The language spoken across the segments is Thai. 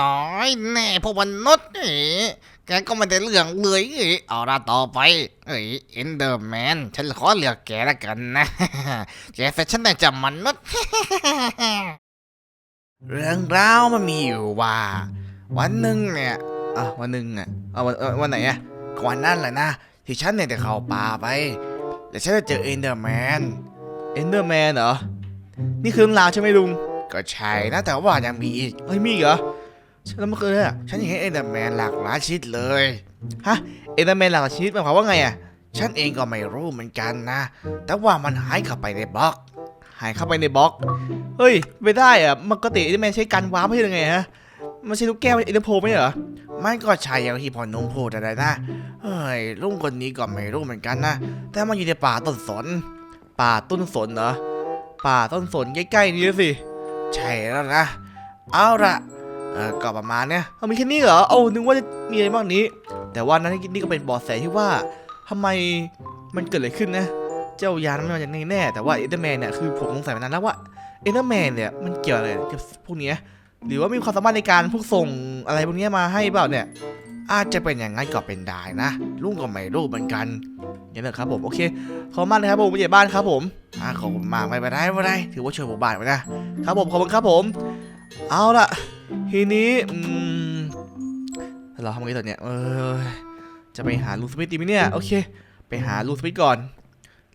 น้อยแน่พวกมนุษย์เอ๋แกก็ไม่ได้เรื่องเลยเอ๋เอาละต่อไป เอ้ยเอนเดอร์แมน ฉันขอเลือกแกละกันนะ แกเสร็จฉันได้จากมนุษย์ เรื่องราวมันมีอยู่ว่า วันหนึ่งเนี่ยอะวันหนึ่งอะเอาวันวันไหนอะก็วันนั้นแหละนะ ที่ฉันเนี่ยได้เข้าป่าไปแล้วฉันจะเจอเอนเดอร์แมน เอนเดอร์แมนเหรอ นี่คือเรื่องราวใช่ไหมลุง ก็ใช่นะแต่ว่ายังมีอีกเฮ้ยมีเหรอฉันแล้วเมื่อคืนอะฉันเห็นเอเดอร์แมนหลากหลายชนิดเลยฮะเอเดอร์แมนหลังชีวิตหมายความว่าไงอะฉันเองก็ไม่รู้เหมือนกันนะ แต่ว่ามันหายเข้าไปในบล็อก หายเข้าไปในบล็อก เฮ้ย ไม่ได้อะปกติเอเดอร์แมนใช้การว้าร์ปใช่ยังไงฮะ มันใช่ลูกแก้วเอนเดอร์โพไม่เหรอ มันก็ใช่อย่างที่พ่อนุ่มพูดอะไรนะ เฮ้ยลุงคนนี้ก็ไม่รู้เหมือนกันนะ แต่มันอยู่ในป่าต้นสน ป่าต้นสนเหรอ ป่าต้นสนใกล้ๆนี่สิ ใช่แล้วนะ เอาละเออก็ประมาณเนี้ยเอามีแค่นี้เหรอ เอานึกว่าจะมีอะไรบ้างนี้ แต่ว่านั้นนี่ก็เป็นเบอแสที่ว่าทำไมมันเกิดอะไรขึ้นนะ เจ้ายานมันมาจากไหนแน่ แต่ว่าเอเดอร์แมนเนี่ยคือผมสงสัยมานานแล้วว่าเอเดอร์แมนเนี่ยมันเกี่ยวอะไรกับพวกนี้ หรือว่ามีความสามารถในการพวกส่งอะไรพวกนี้มาให้เปล่าเนี่ย อาจจะเป็นอย่างนั้นก็เป็นได้นะลุงก็ไม่รู้เหมือนกันอย่างนั้นครับผมโอเคขอบมากนะครับผมผู้ใหญ่บ้านครับผมอ่าขอบคุณมากไม่เป็นไรไม่เป็นไรถือว่าช่วยหมู่บ้านไว้นะครับผมขอบคุณครับผม เอาล่ะ ทีนี้อืมเราทำไงต่อเนี่ยเออจะไปหาลูสมิธดีไหมเนี่ยโอเค ไปหาลูสมิธก่อน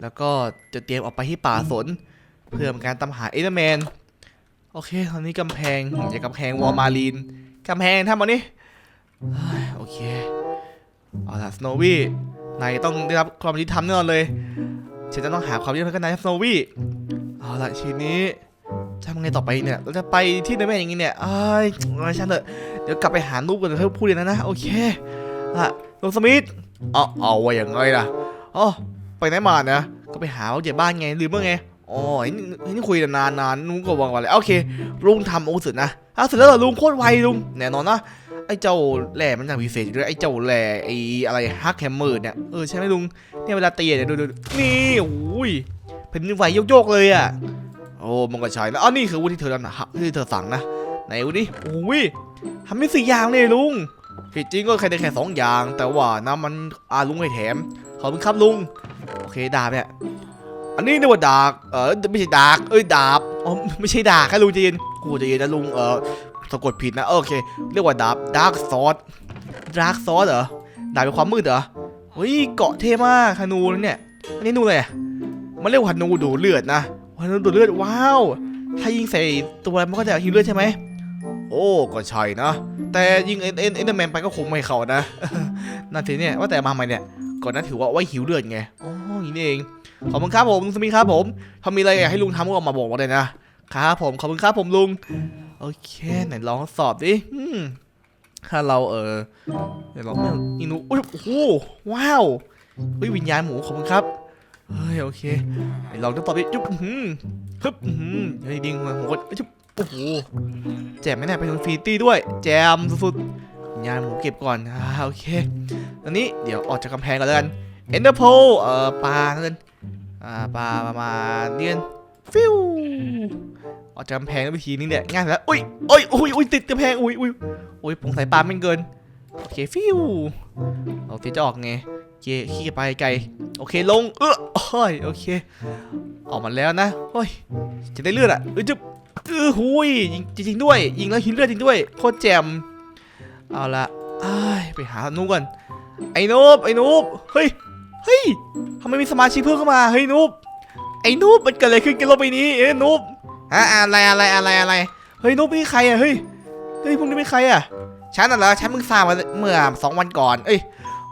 แล้วก็จะเตรียมออกไปที่ป่าสน เพื่อการตามหาเอเดอร์แมนโอเค ตอนนี้กำแพงอย่ากำแพงวอลมารีนกำแพงทำมานี่เฮ้ย โอเค เอาล่ะสโนวี่นายต้องได้รับความยุติธรรมแน่นอนเลยฉันจะต้องหาความยุติธรรมกับนายสโนวี่เอาล่ะทีนี้จะทำไงต่อไปเนี่ย เราจะไปที่ไหนแม่อย่างงี้เนี่ยอ้ยฉันเถอะเดี๋ยวกลับไปหารูปกันเดี๋ยวเธอพูดเลยนะนะ โอเคอะลุงสมิธเอาเอาไว้อย่างไงล่ะอ๋อไปไหนมานะก็ไปหาเจ้าบ้านไงลือเมว่าไงอ๋อนี่นี่คุยกันนานนานลุงก็วางไว้เลยโอเคลุงทำโอ้สุดนะเอาเสร็จแล้วเหรอลุงโคตรไวลุงแน่นอนนะ อ้เจ้าแหล่มันอย่างพิเศษด้วยไอ้เจ้าแหล่ไอ้อะไรฮักแฮมเมอร์เนี่ยเออใช่ไหมลุงเนี่ยเวลาตีเนี่ยดูดูดูนี่โอ้ยแผ่นดินไหวโยกๆเลยอะโอ้มันก็ใช่นะอ๋อนี่คือวุฒิที่เธอนะที่เธอสั่งนะไหนวุฒิโอ้ยทำได้สี่อย่างเลยลุงที่จริงก็แค่ได้แค่สองอย่าง แต่ว่านะมันอาลุงให้แถมขอบคุณครับลุงโอเคดาบเนี่ยอันนี้เรียกว่าดาบเออไม่ใช่ดาบเอ้ยดาบอ๋อไม่ใช่ดาบแค่ลุงจะยินกูจะยินนะลุงเออ สะกดผิดนะ โอเค เรียกว่าดาบดาร์กซอสดาร์กซอสเหรอ ดาบเป็นความมืดเหรอเฮ้ยเกาะเท่มากธนูเนี่ย อันนี้นูเลยมันเรียกว่าธนูดูเลือดนะวันนั้นดูเลือดว้าว ถ้ายิงใส่ตัวมันก็จะฮิวเลือดใช่ไหมโอ้ก็ใช่นะ แต่ยิงเอ็นเอ็นเอ็นเดอร์แมนไปก็คงไม่เข้านะนั่นสิเนี่ยว่าแต่มาใหม่เนี่ยก่อนนั้นถือว่าไว้หิวเลือดไงอ๋ออย่างนี้เองขอบคุณครับผมลุงสมิธครับผมถ้ามีอะไรอยากให้ลุงทำก็มาบอกมาเลยนะครับผมขอบคุณครับผมลุง โอเคไหนลองสอบดิอืมถ้าเราเออเดี๋ยวลองอินุอุ๊ยโอ้โหว้าวเฮ้ยวิญญาณหมูขอบคุณครับเฮ้ยโอเคไหนลองทดสอบดิจุ๊บอื้อหืมฮึบอื้อหืมเฮ้ยดิงมาหัวจุ๊บโอ้โหแจมไหมเนี่ยเป็นฟรีตี้ด้วย แจมสุดๆวิญญาณหมูเก็บก่อนอ่าโอเคตอนนี้เดี๋ยวออกจากกำแพงก่อนแล้วกันเอนเดอร์โพเอ่อปลาเงินอ่าปลาประมาณเนียนฟิว ออกจากกำแพงแล้ววิธีนี้เนี่ยง่ายแล้วอุ้ยอุ้ยอุ้ยอุ้ยติดกำแพงอุ้ยอุ้ยอุ้ยผงสายปลาไม่เกินโอเคฟิวเราที่จะออกไงเกขี้ไปไกลโอเคลงเออโอ้ยโอเค ออกมาแล้วนะโอ้ยจะได้เลือดอะเออจุ๊บเออหุยยิงจริงด้วย ยิงแล้วหินเลือดจริงด้วยโคตรแจ่มเอาละไปหานูบก่อนไอ้นูบไอ้นูบเฮ้ยเฮ้ยทำไมมีสมาชิกเพิ่มเข้ามาเฮ้ยนูบไอ้นูบมันเกิดอะไรขึ้นกันโลกใบนี้เอ้ยนูบ ฮะอะไรอะไรอะไรอะไรเฮ้ยนูบนี่ใครอะเฮ้ยเฮ้ยพวกนี้เป็นใครอะฉันน่ะเหรอฉันเพิ่งสร้างมาเมื่อสองวันก่อนเอ้ย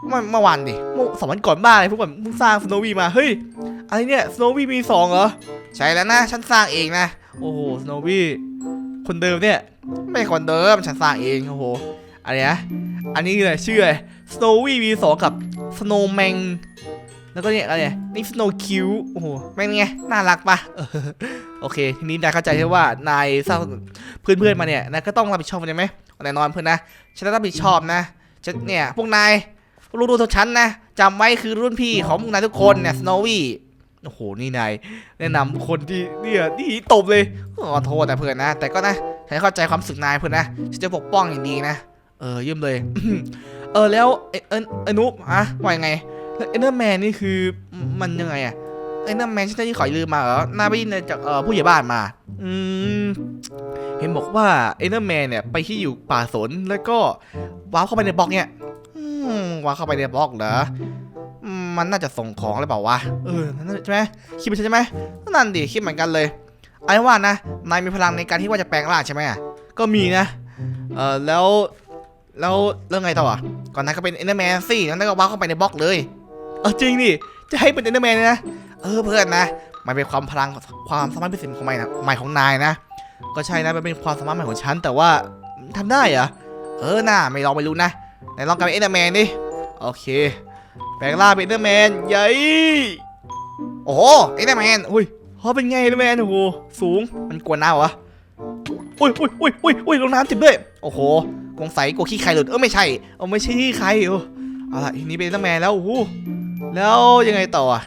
เมื่อเมื่อวานดิเมื่อสองวันก่อนบ้าอะไรพวกแบบมึงสร้างสโนวีมาเฮ้ยอะไรเนี่ยสโนวีมีสองเหรอใช่แล้วนะฉันสร้างเองนะโอ้โหสโนวี่คนคนเดิมเนี่ย ไม่คนเดิมฉันสร้างเองโอ้โหอะไรนะอันนี้เลยชื่ออะไร Snowy V2 กับ Snowman แแล้วก็เนี่ยอะไรเนี่ยนี่ Snow Q โอ้โหเป็นไงน่ารักปะโอเค ทีนี้นายเข้าใจใช่ว่านายสร้างเพื่อนๆมาเนี่ยนายก็ต้องรับผิดชอบใช่ไหมแน่นอนเพื่อนนะฉันต้องรับผิดชอบนะฉันเนี่ยพวกนายรู้ดูตัวฉันนะจำไว้คือรุ่นพี่ของพวกนายทุกคนเนี่ย Snowy โอ้โหนี่นายแนะนำคนที่เนี่ยนี่ตบเลยขอโทษนะเพื่อนนะ แต่ก็นะฉันเข้าใจความสึกนายเพื่อนนะฉันจะปกป้องอย่างดีนะ เออเยี่ยมเลย เออแล้วไอ้เอิญไอ้นุ๊กอะว่ายังไง เอ็นเดอร์แมนนี่คือมันยังไงอะเอ็นเดอร์แมนที่ที่ขอลืมมาเหรอน่าไปยินจากเอ่อผู้ใหญ่บ้านมา อืมเห็นบอกว่าเอ็นเดอร์แมนเนี่ยไปที่อยู่ป่าสนแล้วก็ว้าวเข้าไปในบล็อกเนี่ยอืมว้าวเข้าไปในบล็อกเหรออืมมันน่าจะส่งของหรือเปล่าวะเออนั่นใช่ไหมคิดเหมือนฉันใช่ไหมนั่นดิคิดเหมือนกันเลยไอ้ว่านะนายมีพลังในการที่ว่าจะแปลงร่างใช่ไหมอะก็มีนะเออแล้วแล้วเรื่องไงต่ออะก่อนนั้นก็เป็นเอนเดอร์แมนสิแล้วนั่นก็ว้าวเข้าไปในบล็อกเลย เออจริงดิจะให้เป็นเอนเดอร์แมนนะ เออเพื่อนนะ มันเป็นความพลังความสามารถพิเศษของใหม่นะใหม่ของนายนะ ก็ใช่นะมันเป็นความสามารถใหม่ของฉันแต่ว่าทำได้เหรอ เออน่าไม่ลองไม่รู้นะไหนลองกลายเป็นเอนเดอร์แมนดิ โอเค แปลงร่างเป็นเอนเดอร์แมนใหญ่โอ้โหเอ็นเดอร์แมน อุ้ยเขาเป็นไงเอนเดอร์แมน โอ้โห สูง มันกวนน้ำเหรอวะอุ้ยอุ้ยอุ้ยอุ้ยอุ้ยลงน้ำจ็บด้วย โอ้โหสงสัยกลัวขี้ใครหลุด เออไม่ใช่ เอาไม่ใช่ขี้ใครเออ เอาล่ะทีนี้เป็นเอนเดอร์แมนแล้วโอ้แล้วยังไงต่ออะ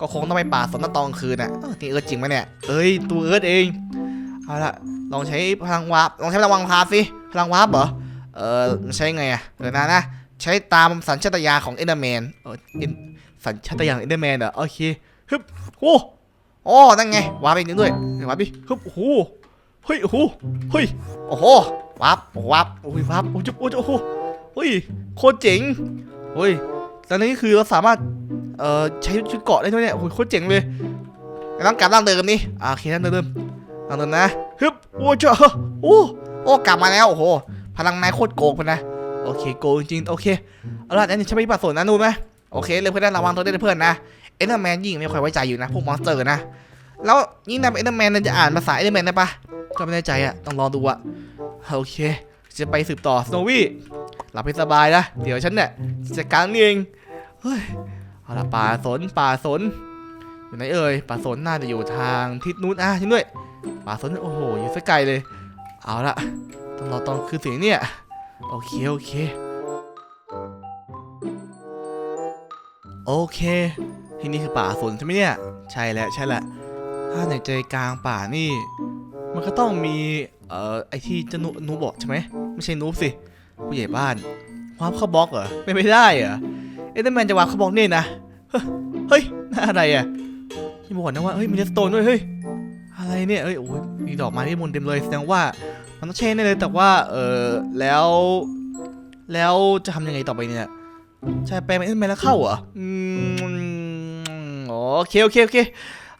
ก็คงต้องไปป่าสนตอนกลางคืนอะนี่เอิร์ธจริงไหมเนี่ยเอ้ยตัวเอิร์ธเองเอาล่ะลองใช้พลังวาร์ปลองใช้พลังวังพาสิพลังวาร์ปเหรอเออใช้ไงอะเดี๋ยวนะนะใช้ตามสัญชาตญาณของเอนเดอร์แมนเออสัญชาตญาณของเอนเดอร์แมนเหรอโอเคฮึบโอ้โอ้นั่นไงวาร์ปอีกนิดด้วยวาร์ปดิฮึบโอ้โหเฮ้ยโอ้โหเฮ้ยโอ้โหวับวับโอ้ยวาร์ปโอ้ยโอ้ยโอ้โหเฮ้ยโคตรเจ๋ง เฮ้ยตอนนี้คือเราสามารถ เอ่อ ใช้ชุดเกาะได้ด้วยเนี่ยโอ้ยโคตรเจ๋งเลยต้องกลับร่างเดิมนี่อ่าโอเคนั่นเดิมๆนั่นเดิมนะ ฮึบ โอ้เจ้าโอ้โอ้ กลับมาแล้ว โอ้โห พลังนายโคตรโกงไปนะ โอเค โกงจริง โอเค เอาล่ะอันนี้ฉันไม่ปัดสนนะนูนไหมโอเค เลยเพื่อนระวังตัวด้วยเพื่อนนะ เอ็นเดอร์แมนยิ่งไม่ค่อยไว้ใจอยู่นะ พวกมอนสเตอร์นะ แล้วยิ่งนำเอ็นเดอร์แมนจะอ่านภาษาเอ็นเดอร์แมนได้ปะก็ไม่แน่ใจอะต้องลอดูอะโอเค จะไปสืบต่อสโนวี่ หลับให้สบายนะ เดี๋ยวฉันเนี่ยจัดการนี่เองเฮ้ยเอาละป่าสนป่าสนอยู่ไหนเอ่ยป่าสนน่าจะอยู่ทางทิศนู้นอะทิศด้วยป่าสนโอ้โหอยู่สักไกลเลย เอาละต้องรอตอนคืนเสียงเนี่ยโอเคโอเคโอเค ที่นี่คือป่าสนใช่ไหมเนี่ยใช่แล้วใช่แหละถ้าในใจกลางป่านี่ มันก็ต้องมีเอ่อไอที่เจะนุนูบอกใช่ไหมไม่ใช่นูบสิ ผู้ใหญ่บ้านวาร์ปเข้าบล็อกเหรอไม่ไม่ได้เหรอเอเดอร์แมนจะวาร์ปเข้าบล็อกเนี่ยนะเฮ้ยน่าอะไรอะนี่บอกนะว่าเฮ้ยมีเลสโตนด้วยเฮ้ยอะไรเนี่ยเอ้ยโอ้ยมีดอกไม้ที่มนเต็มเลยแสดงว่ามันต้องเช่แน่เลยแต่ว่าเออแล้ว แล้วจะทำยังไงต่อไปเนี่ยใช่แปลงเป็นเอเดอร์แมนแล้วเข้าเหรออืมโอเคโอเคโอเค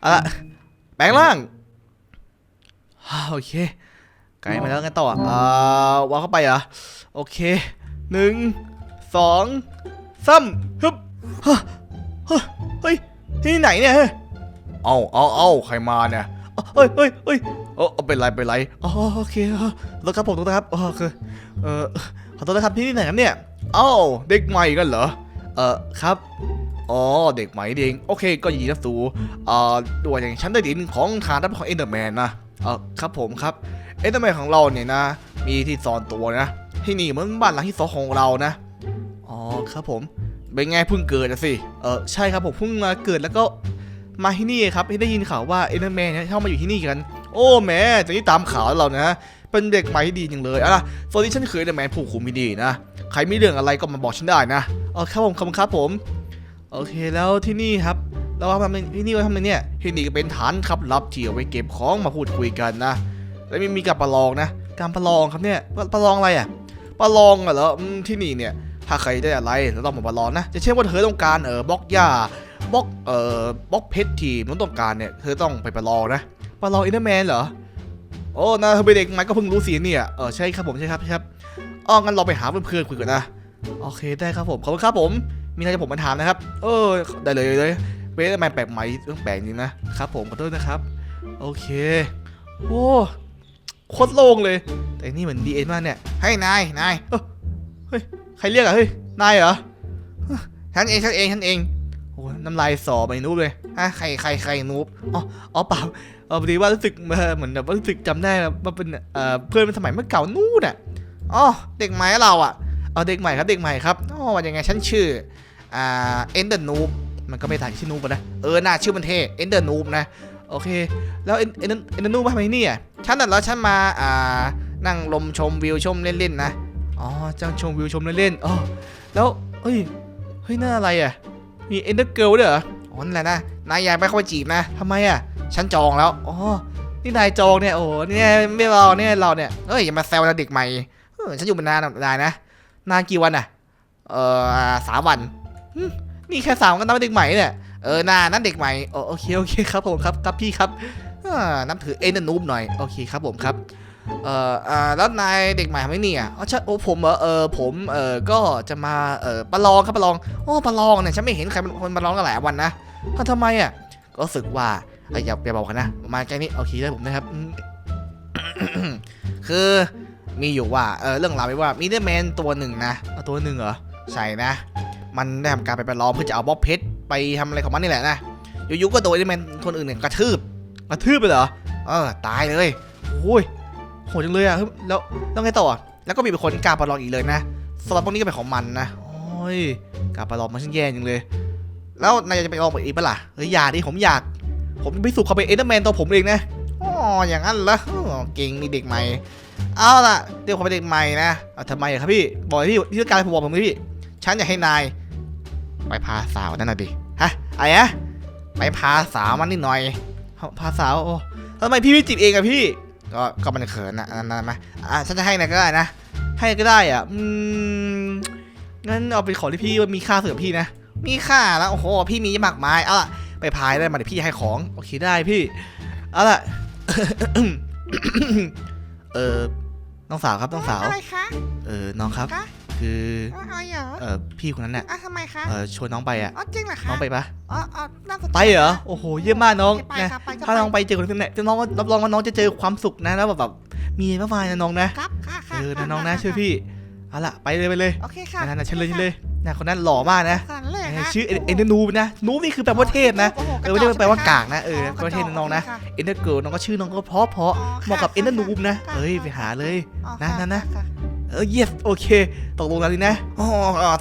เอาละแปลงร่างโอเคไกลมาแล้วกันต่ออะอ่าวางเข้าไปเหรอ โอเคหนึ่งสองสามฮึบฮะฮะเฮ้ยที่ไหนเนี่ยเอาเอาเอาใครมาเนี่ยเฮ้ยเฮ้ยเฮ้ยเออเป็นไรเป็นไรอ๋อโอเคเออแล้วครับผมตัวนะครับอ๋อคือเออขอโทษนะครับที่นี่ไหนครับเนี่ยเอ้าเด็กใหม่กันเหรอเออครับอ๋อเด็กใหม่เองโอเคก็ยินดีรับสู่อ่าตัวอย่างชั้นใต้ดินของฐานทัพของเอ็นเดอร์แมนนะเออครับผมครับเอ็นเดอร์แมนของเราเนี่ยนะ มีที่ซ่อนตัวนะ ที่นี่เหมือนบ้านหลังที่สองของเรานะ อ๋อครับผมเป็นไงเพิ่งเกิดอะสิ เออใช่ครับผมเพิ่งมาเกิดแล้วก็มาที่นี่ครับได้ยินข่าวว่าเอเดอร์แมนเนี่ยเข้ามาอยู่ที่นี่กัน โอ้แหม่จากที่ตามข่าวเรานะเป็นเด็กใหม่ที่ดีจังเลยอะส่วนที่ฉันเคยเดอร์แมนผู้คุมที่ดีนะ ใครมีเรื่องอะไรก็มาบอกฉันได้นะเออครับผมขอบคุณครับผม โอเคแล้วที่นี่ครับเราทำอะไรที่นี่ไว้ทำอะไรเนี่ยที่นี่ก็เป็นฐานขับลับที่เอาไว้เก็บของมาพูดคุยกันนะ แล้วมีมีการประลองนะ การประลองครับเนี่ยประประลองอะไรอะ ประลองอะเหรออืมที่นี่เนี่ย ถ้าใครได้อะไรเราต้องมาประลองนะจะเช่นว่าเธอต้องการเออบล็อกหญ้าบล็อกเออบล็อกเพชรทีมันต้องการเนี่ยเธอต้องไปประลองนะประลองอินเตอร์แมนเหรอโอ้นะเธอเป็นเด็กใหม่ก็เพิ่งรู้สิเนี่ยเออใช่ครับผมใช่ครับใช่ครับอ๋องั้นเราไปหาเพื่อนๆคุยกันนะโอเคได้ครับผมขอบคุณครับผม มีอะไรจะผมมาถามนะครับ เออได้เลยเลยเบสแมนแปลกใหม่เรื่องแปลกจริงนะครับผมขอโทษนะครับ โอเคโอ้ โคตรโล่งเลย แต่นี่เหมือนดีเอ็นมากเนี่ยให้นายนายเฮ้ยใครเรียกอะเฮ้ยนายเหรอฉันเองฉันเองฉันเองโอ้ยน้ำลายสอไปนูบเลยฮะใครใครใครนูบอ๋ออ๋อเปล่าเออพอดีว่ารู้สึกเออเหมือนแบบรู้สึกจำได้ว่าเป็นเอ่อเพื่อนเป็นสมัยเมื่อเก่านู่นน่ะอ๋อเด็กใหม่เราอะเอาเด็กใหม่ครับเด็กใหม่ครับอ๋อว่ายังไงฉันชื่ออ่าเอนเดอร์นูบมันก็ไม่ต่างชื่อนูบนะเออหน่าชื่อมันเท่เอนเดอร์นูบนะ โอเค แล้วเอ็นเอ็นเอ็นนูบมาทำไมนี่อะฉันน่ะแล้วฉันมาอ่านั่งลมชมวิวชมเล่นๆนะอ๋อจ้างชมวิวชมเล่นๆอ๋อแล้วเฮ้ยเฮ้ยนั่นอะไรอะมีเอ็นเดอร์เกิลด้วยเหรออ๋อนั่นแหละนะนายอยากไปเข้าไปจีบนะทำไมอะฉันจองแล้วอ๋อนี่นายจองเนี่ยโอ้เนี่ยไม่เราเนี่ยเราเนี่ยเอ้ยอย่ามาแซวนะเด็กใหม่เออฉันอยู่มานานนายนะนานกี่วันอะเออสามวันนี่แค่สามก็นับเป็นเด็กใหม่เนี่ย เออนานั่นเด็กใหม่โอโอเคโอเคครับผมครับครับพี่ครับเออนับถือเอนเดอร์นูบหน่อยโอเคครับผมครับเอออ่าแล้วนายเด็กใหม่ทำไมเนี่ยอ๋อใช่โอ้ผมเหรอเออผมเออก็จะมาเออประลองครับประลองโอ้ประลองเนี่ยฉันไม่เห็นใครเป็นคนประลองกันหลายวันนะก็ทำไมอะก็รู้สึกว่าเอ้ยอย่าอย่าบอกกันนะประมาณแค่นี้โอเคได้ผมนะครับอืมคือมีอยู่ว่าเออเรื่องราวไม่ว่ามีเดอร์แมนตัวหนึ่งนะเอาตัวหนึ่งเหรอใช่นะ มันได้ทำการไปประลองเพื่อจะเอาบล็อกเพชร ไปทำอะไรของมันนี่แหละนะอยู่ๆก็โดนเดอร์แมนคนอื่นเนี่ยกระทืบกระทืบไปเหรอเออตายเลยโอ้ยโหดจังเลยอะเฮ้ยแล้วแล้วไงต่ออะแล้วก็มีเป็นคนกล้าประลองอีกเลยนะสำหรับพวกนี้ก็เป็นของมันนะโอ้ยการประลองมันช่างแย่จริงเลย แล้วนายจะไปลองอีกปะล่ะเฮ้ยอย่าดิผมอยาก ผมไปสู่เขาเป็นเอ็นเดอร์แมนตัวผมเองนะอ๋ออย่างนั้นเหรออ๋อเก่งนี่เด็กใหม่เอาล่ะเดี๋ยวผมเป็นเด็กใหม่นะเอาทำไมอะครับพี่บอกให้พี่พี่ต้องการให้ผมบอกผมไหมพี่ ฉันอยากให้นาย ไปพาสาวนั่นน่ะดิ ฮะอะไรนะไปพาสาวมันนิดหน่อย พาสาว โอ้ทำไมพี่ไม่จีบเองอะพี่ ก็ก็มันเขินนะนั่นนั่นมาอะฉันจะให้นายก็ได้นะ ให้ก็ได้อะ อืม งั้นเอาไปขอที่พี่ว่ามีค่าเสือพี่นะ มีค่าแล้ว โอ้โห พี่มีมากมาย เอาล่ะ ไปพายได้มาเดี๋ยวพี่ให้ของ โอเคได้พี่ เอาล่ะ เออน้องสาวครับน้องสาว อะไรคะ เออ น้องครับ คะคืออะไรเหรอเออพี่คนนั้นน่ะอะทำไมคะเออชวนน้องไปอะอ๋อจริงเหรอคะน้องไปปะอ๋ออ๋อน่าสนใจไปเหรอโอ้โหเยี่ยมมากน้องไปนะครับไปก็ถ้าน้องไปเจอคนที่ไหนน้องก็รับรองว่าน้องจะเจอความสุขนะแล้วแบบแบบมีมากมายนะน้องนะครับค่ะค่ะเออนะค่ะน้องนะค่ะช่วยพี่เอาล่ะไปเลยไปเลยโอเคค่ะนั่นนะเชิญเลยเชิญเลยนะคนนั้นหล่อมากนะขนาดนั้นเลยเหรเอออคะชื่อเอ็นเดนูบนะนูบนี่คือแปลว่าเทพนะโโหเออไม่ได้แปลว่าระจกากนะเออแปลว่าเทพนะน้องนะค่เอ็นเดอร์เกิลน้องก็ชื่อน้องก็เพราะเพราะอ๋อเหมาะกับค่ะเอ็นเดอร์นูบนะค่ะเอ้ยไปหาเลยอ๋อนะค่นะนะค่ เออ yes โอเค ตกลงกันเลยนะโอ้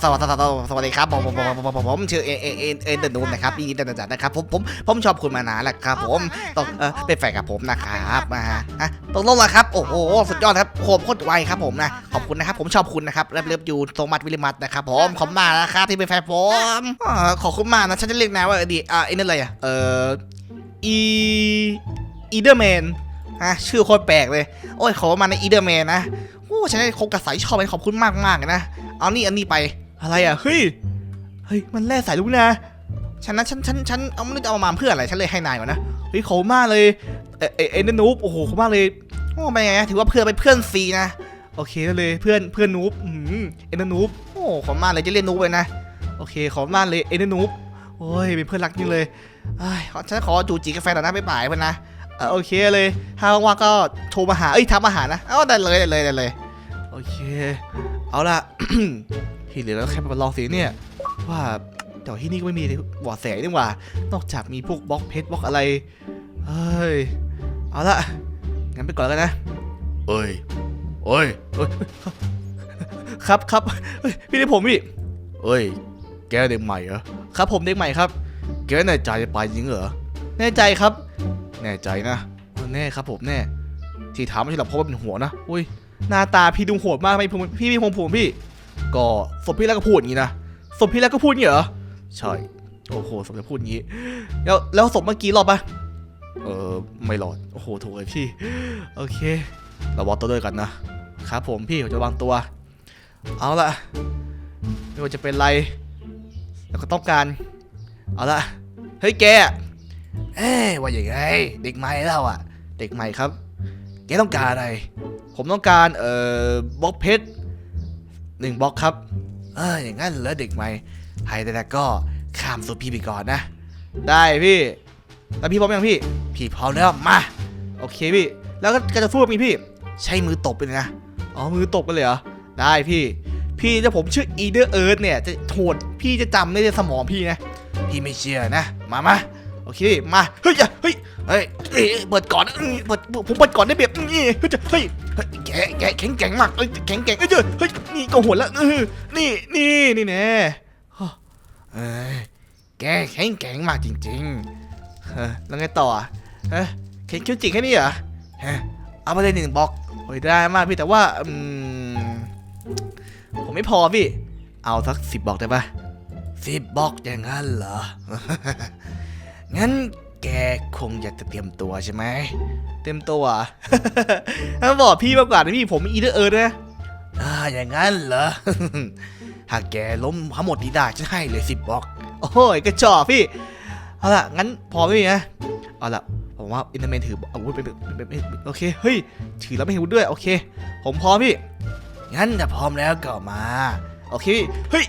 สวัสดีสวัสดีสวัสดีครับผมผมผมผมผมชื่อเอเอเอเอเดนูมนะครับยินดีต้อนรับนะครับผมผมผมชอบคุณมานานแล้วครับผมต้องเออเป็นแฟนกับผมนะครับมาอะตกลงแล้วครับ โอ้โหสุดยอดครับโคมโคตรไวครับผมนะขอบคุณนะครับผมชอบคุณนะครับเลิฟยูโซมัตวิลิมัตนะครับผมขอบคุณมากนะครับที่เป็นแฟนผมขอบคุณมากนะฉันจะเรียกนายว่าดีอ่าไอ้นั่นอะไรอะเอออีอีเดอร์แมน ฮะชื่อโคตรแปลกเลย โอ้ยขอมาในอีเดอร์แมนนะโอ้ฉันได้คบกับสายชอบไปขอบคุณมากมากเลยนะ เอานี่อันนี้ไป อะไรอะ เฮ้ย เฮ้ย มันแร่สายลูกนะ ฉันนะฉันฉันฉันเอาไม่รู้เอามาเพื่ออะไร ฉันเลยให้นายก่อนนะ เฮ้ยขอบมากเลย เอเอเอ็นน์นูบโอ้โหขอบมากเลย โอ้เป็นไงถือว่าเพื่อนเป็นเพื่อนซีนะ โอเคเลย เพื่อนเพื่อนนูบอืมเอ็นน์นูบโอ้ขอบมากเลยจะเรียนรู้ไปนะ โอเคขอบมากเลยเอ็นน์นูบโอ้ยเป็นเพื่อนรักจริงเลยเอ้ยฉันขอจูจีกาแฟหน่อยนะบ๊ายบายเพื่อนนะ ออโอเคเลย ถ้าว่างๆก็โทรมาหา เอ้ยทักมาหานะ เอ้าได้เลยได้เลยได้เลย โอเค เอาล่ะ ที่เหลือแล้วแค่มาลองสิเนี่ย ว่าแต่ว่าที่นี่ก็ไม่มีเบาะแสนี่หว่า นอกจากมีพวกบล็อกเพชรบล็อกอะไร เฮ้ย เอาละงั้นไปก่อนแล้วกันนะ เอ้ยเอ้ยเอ้ย ครับครับเฮ้ยพี่ได้ผมพี่ เอ้ย แกเด็กใหม่เหรอ ครับผมเด็กใหม่ครับ แกแน่ใจจะไปจริงเหรอ แน่ใจครับ แน่ใจนะเออแน่ครับผมแน่ ที่ถามไม่ใช่หรอกเพราะว่าเป็นหัวนะอุ้ยหน้าตาพี่ดูโหดมากไหมผมพี่พี่ผมผมพี่ ก็สมพี่แล้วก็พูดอย่างนี้นะสมพี่แล้วก็พูดอย่างนี้เหรอใช่โอ้โหสมจะพูดอย่างนี้ แล้วแล้วสมเมื่อกี้รอดปะเออไม่รอดโอ้โหถูกเลยพี่โอเคเราวางตัวด้วยกันนะครับผมพี่ผมจะวางตัว เอาละไม่ว่าจะเป็นไรแล้วก็ต้องการ เอาละเฮ้ยแก เอ้ว่าอย่างไงเด็กใหม่แล้วอะเด็กใหม่ครับแกต้องการอะไร ผมต้องการเอ่อบล็อกเพชรหนึ่งบล็อกครับเอออย่างนั้นเหรอเด็กใหม่ให้แต่ก็ข้ามสู่พี่ไปก่อนนะ ได้พี่แล้วพี่พร้อมยังพี่ พี่พร้อมแล้วมาโอเคพี่ แล้วก็จะสู้กับมีพี่ ใช้มือตบไปเลยนะอ๋อมือตบกันเลยเหรอได้พี่ พี่ถ้าผมชื่ออีเดอร์เอิร์ธเนี่ยจะโหดพี่จะจำได้ในสมองพี่นะพี่ไม่เชื่อนะมามา โอเคมาเฮ้ยอย่าเฮ้ยเฮ้ยเปิดก่อนเปิดผมเปิดก่อนได้เปรียบนี่เฮ้ยเฮ้ยแกแกแข็งแกร่งมากแข็งแกร่งเอ้ยเจ้ยเฮ้ยนี่ก็หัวแล้วนี่นี่นี่แน่เอ้ยแกแข็งแกร่งมากจริงเออแล้วไงต่ออะเข็นคิ้วจิกแค่นี้เหรอฮะเอาไปเลยหนึ่งบล็อกโอ้ยได้มากพี่แต่ว่าอืมผมไม่พอพี่ เอาสักสิบบ็อกได้ปะสิบบล็อกอย่างนั้นเหรอ งั้นแกคงอยากจะเตรียมตัวใช่ไหม เต็มตัวอะถ้าบอกพี่มากกว่านะพี่ผมอีเดอร์เอิร์ธนะอ่าอย่างนั้นเหรอ หากแกล้มทั้งหมดที่ได้ฉันให้เลยสิบบล็อก โอ้ยกระจอกพี่ เอาล่ะ งั้นพอไหมพี่นะ เอาล่ะ ผมว่าอินเตอร์เมนถืออาวุธเป็นเป็นเป็นโอเค เฮ้ย ถือแล้วไม่เห็นอาวุธด้วย โอเค ผมพร้อมพี่ งั้นถ้าพร้อมแล้วก็มา โอเคพี่เฮ้ย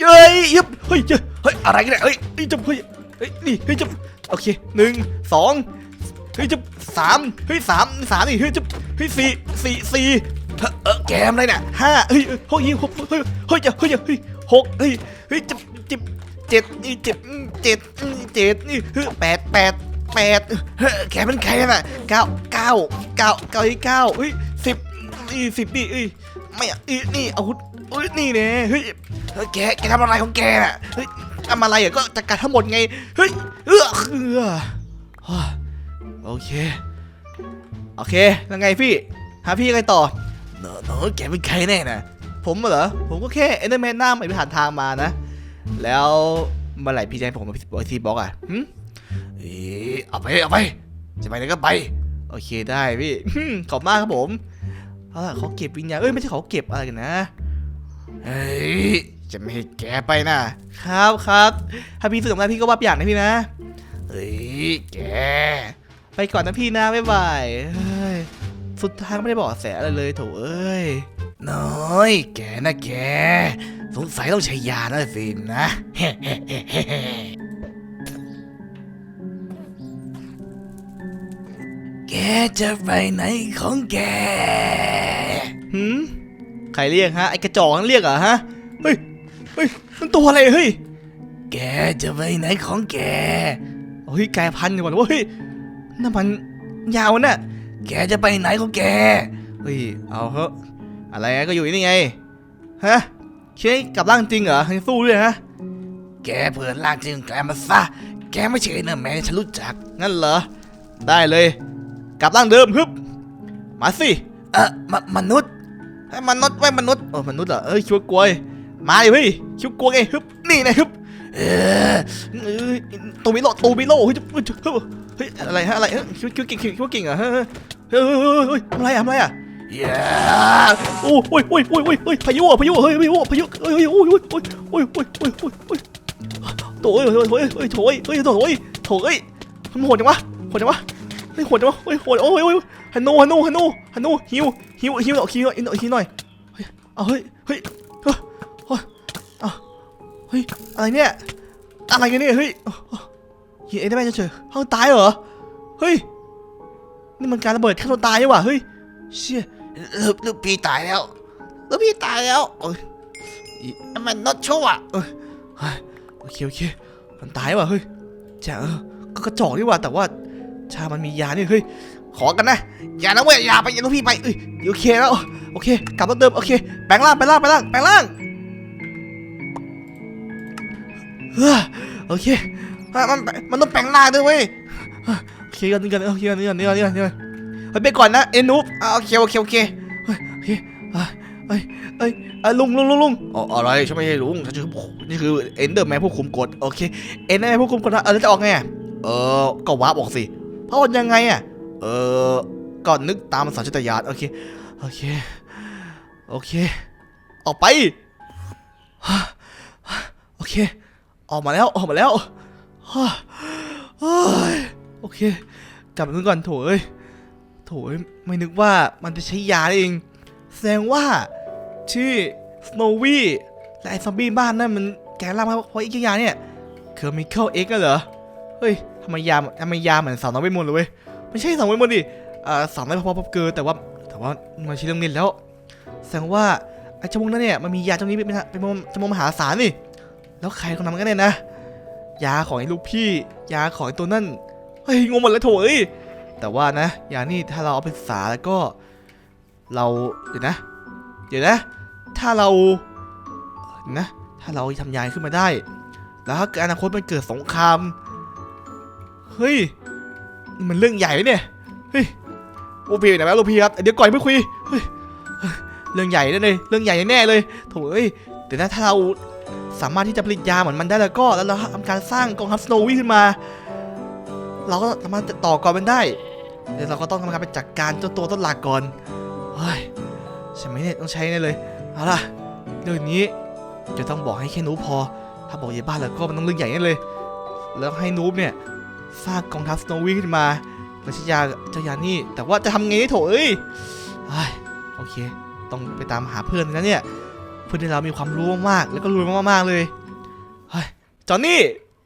เฮ้ยยับเฮ้ยเฮ้ยเฮ้ย อะไรกันเนี่ยเฮ้ยเฮ้ยจะเฮ้ยเฮ้ยนี่เฮ้ยจะโอเคหนึ่งสองเฮ้ยจะสามเฮ้ยสามสามนี่เฮ้ยจะเฮ้ยสี่สี่สี่เออแกมอะไรเนี่ยห้าเฮ้ยเฮ้ยหกเฮ้ยเฮ้ยจะเฮ้ยจะเฮ้ยหกเฮ้ยเฮ้ยจะเจ็ดเจ็ดนี่เจ็ดเจ็ดเจ็ดนี่เฮ้ยแปดแปดแปดเฮ้ยแกเป็นใครน่ะเก้าเก้าเก้าเก้าเก้าเฮ้ยสิบนี่สิบนี่เอ้ยไม่อะนี่นี่อาวุธเฮ้ยนี่แน่เฮ้ยเฮ้ยแกแกทำอะไรของแกน่ะเฮ้ย ทำอะไรอะก็จัดการทั้งหมดไง เฮ้ย เออเออโอเค โอเคแล้วไงพี่ หาพี่ยังไงต่อเนอะเนอะแกเป็นใครแน่น่ะผมเหรอ ผมก็แค่เอเดอร์แมนหน้าใหม่ไปผ่านทางมานะ แล้วเมื่อไหร่พี่จะให้ผมมาบอซีบล็อกอะหึเอ้ยเอาไป เอาไป จะไปไหนก็ไป โอเคได้พี่ขอบมากครับผมเอเขาเก็บวิญญาณเอ้ยไม่ใช่เขาเก็บอะไรกันนะ เฮ้ย จะไม่ให้แกไปนะครับครับ ถ้าพี่สึกสำคัญพี่ก็ว่าเปลี่ยนนะพี่นะเฮ้ยแก ไปก่อนนะพี่นะบ๊ายบายเฮ้ยสุดท้ายก็ไม่ได้บอกแสอะไรเลยโถเอ้ยน้อย แกนะแก สงสัยต้องใช้ยานะสินะแกจะไปไหนของแกหืมใครเรียกฮะ ไอ้กระจอกนั่นเรียกเหรอฮะ เฮ้ย เฮ้ยมันตัวอะไรเฮ้ยแกจะไปไหนของแกเฮ้ยกลายพันธุ์ดีกว่าเว้ยนั่นมันยาวน่ะแกจะไปไหนของแกเฮ้ยเอาเถอะอะไรก็อยู่นี่ไงฮะคิดให้กลับร่างจริงเหรอยังสู้ด้วยฮะแกเปิดร่างจริงแกมาซะแกไม่ใช่เนอร์แมนที่ฉันรู้จักงั้นเหรอได้เลย กลับร่างเดิมฮึบมาสิเออมมนุษย์ให้มนุษย์ไว้มนุษย์เออมนุษย์เหรอเอ้ยคิดว่ากลัวเว้ย มาดิเฮ้ยคิวกลัวไงฮึบนี่นะฮึบเออเอ้ยตูมิโลตูมิโลเฮ้ยเฮ้ยอะไรฮะอะไรเฮ้ยคิวคิดว่าเก่งคิว่าเก่งเหรอเฮ้ยเฮ้ยเฮ้ยเฮ้ยเฮ้ยทำอะไรอะทำอะไรอะอย่าโอ้ยโอ้ยโอ้ยโอ้ยโอ้ยโอ้ยพายุอะพายุเฮ้ยพายุพายุเฮ้ยเฮ้ยโอ้ยโอ้ยโอ้ยโอ้ยโอ้ยโอ้ยโอ้ยโอ้ยโอ้ยโอ้ยโอ้ยโถ่เอ้ยเฮ้ยโถ่เอ้ยโถ่เอ้ยมันโหดจังวะโหดจังวะเฮ้ยโหดจังวะเฮ้ยโหดโอ้ยโอ้ยฮันโนฮันโนฮันโนฮันโนฮิวฮิวฮิวหน่อยฮิวหน่อยฮิวหน่อยเฮ้ยเอาเฮ้ย อาเฮ้ย อะไรเนี่ย อะไรกันเนี่ย เฮ้ยเฮ้ยเอ็นได้ไหมเฉยๆห้องตายเหรอ เฮ้ย นี่มันการระเบิดฆ่าตัวตายใช่ป่ะเฮ้ย เชี่ยลูกลูกพี่ตายแล้วลูกพี่ตายแล้วโอ้ยมันนดชั่วเฮ้ยโอเคโอเค มันตายว่ะเฮ้ยจ้าเออก็กระจอกนี่หว่าแต่ว่าชามันมียานี่เฮ้ย ขอกันนะ อย่านะเว้ยอย่าไปอย่าลูกพี่ไปเอ้ยโอเคแล้ว โอเค กลับมาเดิม โอเค แปลงร่างแปลงร่างแปลงร่างแปลงร่าง โอเคมันมันต้องแปลงร่างด้วยเว้ยโอเคกันนี่กันโอเคกันนี่กันนี่กันนี่กันนี่กันเฮ้ยไปก่อนนะเอ็นูฟโอเคโอเคโอเคเฮ้ยโอเคเอ้ยเอ้ยเอ้ยลุงลุงลุงลุงอ๋ออะไรฉันไม่ใช่ลุงฉันคือนี่คือเอ็นเดอร์แมนผู้คุมกฎโอเคเอ็นเดอร์แมนผู้คุมกฎนะเออจะออกไงเออก็วาร์ปออกสิเพราะมันยังไงอะเออก่อนนึกตามสัญชาตญาณโอเคโอเคโอเค ออกไปโอเค ออกมาแล้วออกมาแล้วโอเค กลับมาดูก่อนโถเอ้ยโถเอ้ยไม่นึกว่ามันจะใช้ยาเอง แสดงว่าชื่อสโนวี่และไอซอมบี้บ้านนั่นมันแกล่างมาเพราะไอ้ยาเนี่ยเคอร์มิเคิลเอ็กเหรอ เฮ้ยทำไมยาทำไมยาเหมือนสาวน้อยเวทมนต์เลยเว้ย ไม่ใช่สาวน้อยเวทมนต์ดิอ่าสาวน้อยพอพอเกินแต่ว่าแต่ว่าว่ามันใช่เรื่องเล่นแล้ว แสดงว่าไอ้จมูกนั่นเนี่ยมันมียาจำนี้เป็นเป็นจมูกมหาศาลนี่ แล้วใครคนนั้นกันเนี่ยนะ ยาของไอ้ลูกพี่ ยาของไอ้ตัวนั่น เฮ้ย งงหมดเลยโถเอ้ย แต่ว่านะ ยานี่ถ้าเราเอาไปศึกษาแล้วก็ เราเดี๋ยวนะ เดี๋ยวนะ ถ้าเราเดี๋ยวนะ ถ้าเราทำยาขึ้นมาได้ แล้วถ้าเกิดอนาคตมันเกิดสงคราม เฮ้ย มันเรื่องใหญ่เนี่ย เฮ้ยลูกพี่ไหนวะลูกพี่ครับ เดี๋ยวก่อนไม่คุย เฮ้ย เรื่องใหญ่แน่เลย เรื่องใหญ่แน่เลยโถเอ้ยแต่ถ้าถ้าเรา สามารถที่จะผลิตยาเหมือนมันได้แล้วก็ แล้วเราทำการสร้างกองทัพสโนวี่ขึ้นมา เราก็สามารถจะต่อกรมันได้เดี๋ยวเราก็ต้องทำการไปจัดการเจ้าตัวต้นหลักก่อนเฮ้ยใช่ไหมเนี่ยต้องใช้แน่เลยเอาล่ะเรื่องนี้จะต้องบอกให้แค่นูพอ ถ้าบอกยายบ้านแล้วก็มันต้องเรื่องใหญ่แน่เลย แล้วให้นูบเนี่ยสร้างกองทัพสโนวี่ขึ้นมาแล้วใช้ยาเจ้ายานี่ แต่ว่าจะทำไงโถเอ้ยโอเค ต้องไปตามหาเพื่อนนะเนี่ย เพื่อนที่เรามีความรู้มากๆแล้วก็รวยมากๆเลยเฮ้ยจอห์นนี่